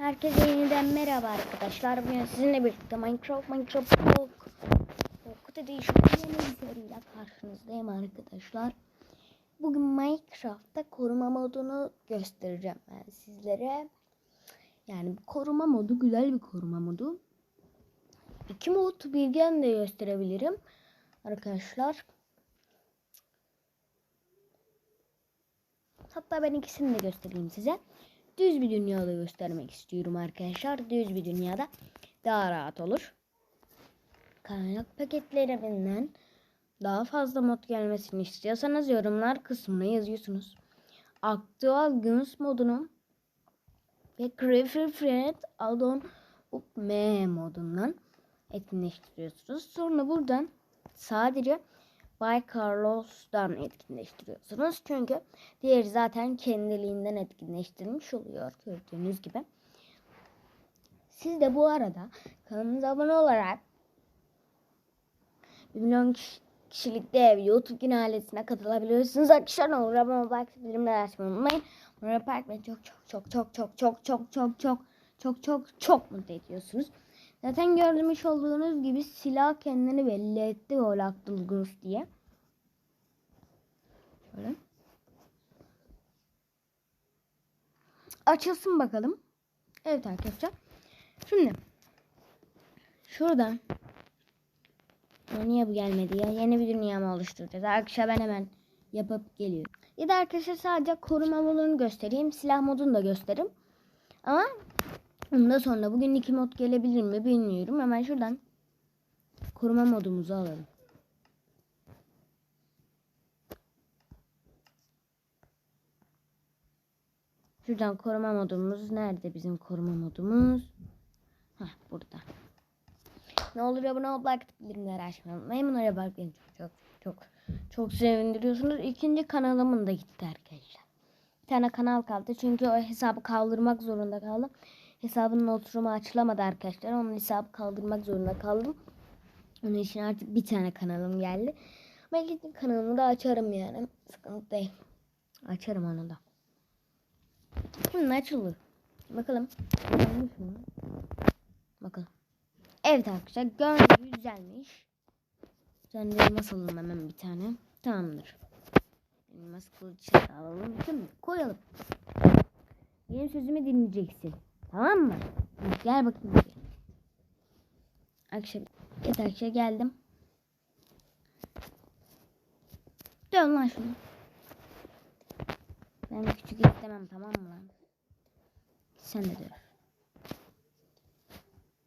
Herkese yeniden merhaba arkadaşlar. Bugün sizinle birlikte Minecraft, Minecraft Talk, Pocket Edition yeni bir seriyle karşınızdayım arkadaşlar. Bugün Minecraft'ta koruma modunu göstereceğim ben sizlere. Yani koruma modu güzel bir koruma modu. İki mod bilgen de gösterebilirim arkadaşlar. Hatta ben ikisini de göstereyim size. Düz bir dünyada göstermek istiyorum arkadaşlar. Düz bir dünyada daha rahat olur. Kaynak paketlerinden daha fazla mod gelmesini istiyorsanız yorumlar kısmına yazıyorsunuz. Aktual Guns modunu ve Creeper Friend Addon Up M modundan etkinleştiriyorsunuz. Sonra buradan sadece Bay Carlos'tan etkinleştiriyorsunuz. Çünkü diğeri zaten kendiliğinden etkinleştirilmiş oluyor gördüğünüz gibi. Siz de bu arada kanalımıza abone olarak 1 milyon kişi- kişilik dev YouTube yine ailesine katılabiliyorsunuz. Arkadaşlar ne olur abone olmayı, bildirimleri açmayı unutmayın. Yaparak beni çok çok çok çok çok çok çok çok çok çok çok çok mutlu ediyorsunuz. Zaten görmüş olduğunuz gibi silah kendini belli etti Lactal Grus diye. Şöyle. Açılsın bakalım. Evet arkadaşlar. Şimdi şuradan Ya niye bu gelmedi ya? Yeni bir dünya mı oluşturacağız? Arkadaşlar ben hemen yapıp geliyorum. Ya da arkadaşlar sadece koruma modunu göstereyim. Silah modunu da gösteririm. Ama ondan sonra bugün iki mod gelebilir mi bilmiyorum. Hemen şuradan koruma modumuzu alalım. Şuradan koruma modumuz nerede bizim koruma modumuz? Hah burada. Ne olur abone olup like atıp bildirimleri açmayı unutmayın. Bunlara bak çok çok çok çok sevindiriyorsunuz. İkinci kanalımın da gitti arkadaşlar. Bir tane kanal kaldı çünkü o hesabı kaldırmak zorunda kaldım. Hesabının oturumu açılamadı arkadaşlar. Onun hesabı kaldırmak zorunda kaldım. Onun için artık bir tane kanalım geldi. Belki kanalımı da açarım yani. Sıkıntı değil. Açarım onu da. Şimdi açılır. Bakalım. Bakalım. Evet arkadaşlar gördüğünüz güzelmiş. Ben de elmas alalım hemen bir tane. Tamamdır. Elmas kılıcı da alalım. Şimdi koyalım. Benim sözümü dinleyeceksin. Tamam mı? Gel bakayım. buraya. Arkadaşlar, evet arkadaşlar geldim. Dön lan şunu. Ben küçük istemem tamam mı lan? Sen de döv.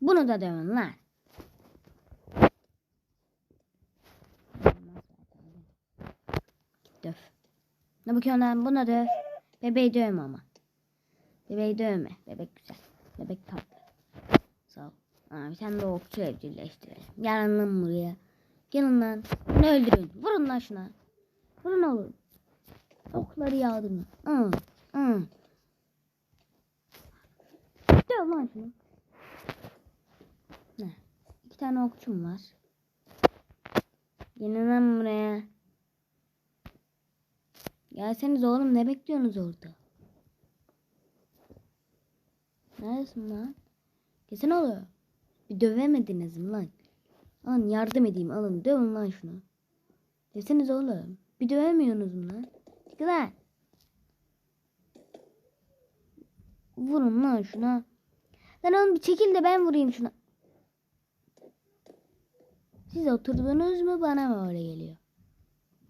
Bunu da dövün lan. Döv. Ne bakıyorsun lan? Buna döv. Bebeği dövme ama. Bebeği dövme. Bebek güzel. Bebek tatlı. Sağ ol. Aa, bir de okçu evcilleştirelim. Gelin lan buraya. Gelin lan. Bunu öldürün. Vurun lan şuna. Vurun oğlum. Okları yağdırın. Hı. Hı. Döv lan şunu. Ne? İki tane okçum var. Gelin lan buraya. Gelseniz oğlum ne bekliyorsunuz orada? Neredesin lan? Gelsene oğlum. Bir dövemediniz mi lan? Alın yardım edeyim alın dövün lan şunu. Deseniz oğlum. Bir dövemiyorsunuz mu lan? Çıkın lan. Vurun lan şuna. Lan oğlum bir çekil de ben vurayım şuna. Siz oturdunuz mu bana mı öyle geliyor?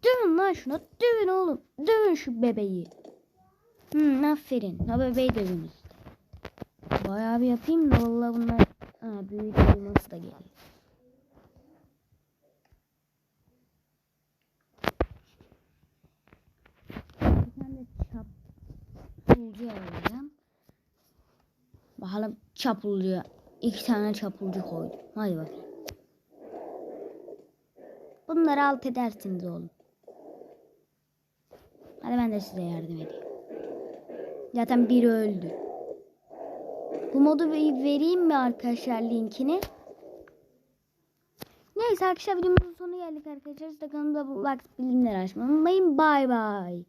Dövün lan şuna. Dövün oğlum. Dövün şu bebeği. Hmm, aferin. Ha bebeği dövün işte. Bayağı bir yapayım da vallahi bunlar ha, büyük elması da geliyor. Bir tane çapulcu alacağım. Bakalım çapulcu. İki tane çapulcu koydum. Hadi bakayım. Bunları alt edersiniz oğlum. Hadi ben de size yardım edeyim. Zaten biri öldü. Bu modu vereyim mi arkadaşlar linkini? Neyse arkadaşlar videomuzun sonuna geldik arkadaşlar. Siz kanalımıza like, bildirimleri açmayı unutmayın. Bay bay.